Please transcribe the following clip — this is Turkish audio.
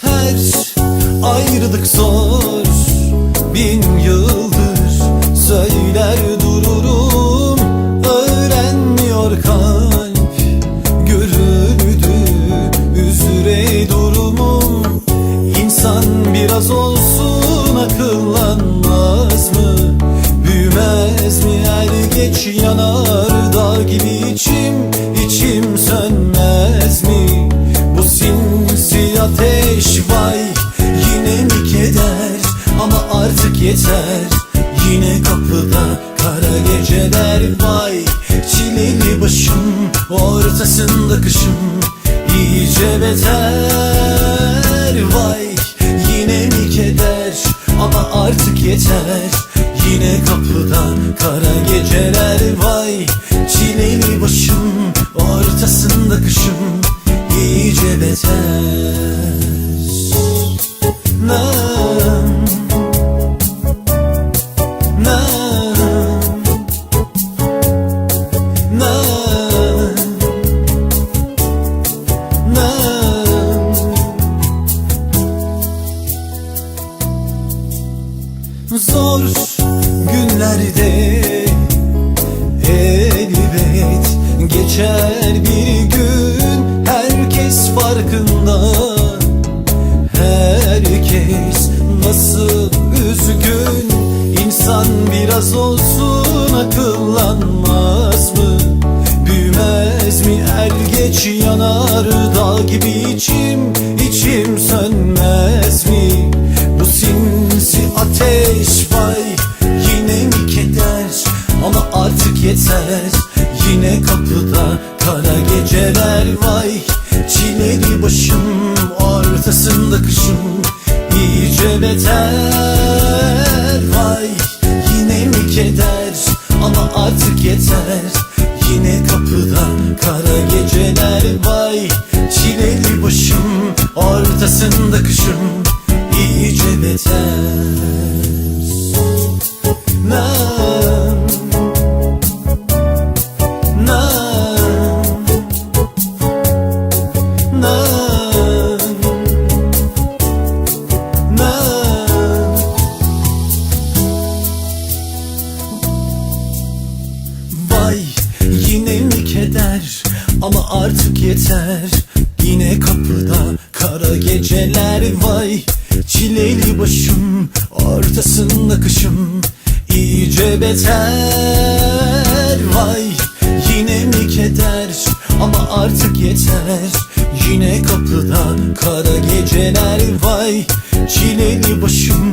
Her ayrılık zor. Bin yıldır söyler biraz olsun akıllanmaz mı? Büyümez mi er geç yanar dağ gibi içim içim sönmez mi? Bu sinsi ateş vay yine mi keder ama artık yeter Yine kapıda kara geceler vay Çileli başım ortasında kışım iyice beter geceler vay. Çileli başım ortasında kışım. İyice beter. Nam Nam Nam farkında. Herkes nasıl üzgün? İnsan biraz olsun akıllanmaz mı? Büyümez mi? Er geç yanar dağ gibi içim içim sönmez mi? Bu sinsi ateş vay yine mi keder? Ama artık yeter Yine kapıda kara geceler vay ama artık ama artık yeter. Yine kapıda kara geceler vay. Çileli başım ortasında kışım. İyice beter Vay. Yine mi keder? Ama artık yeter. Yine kapıda kara geceler vay. Çileli başım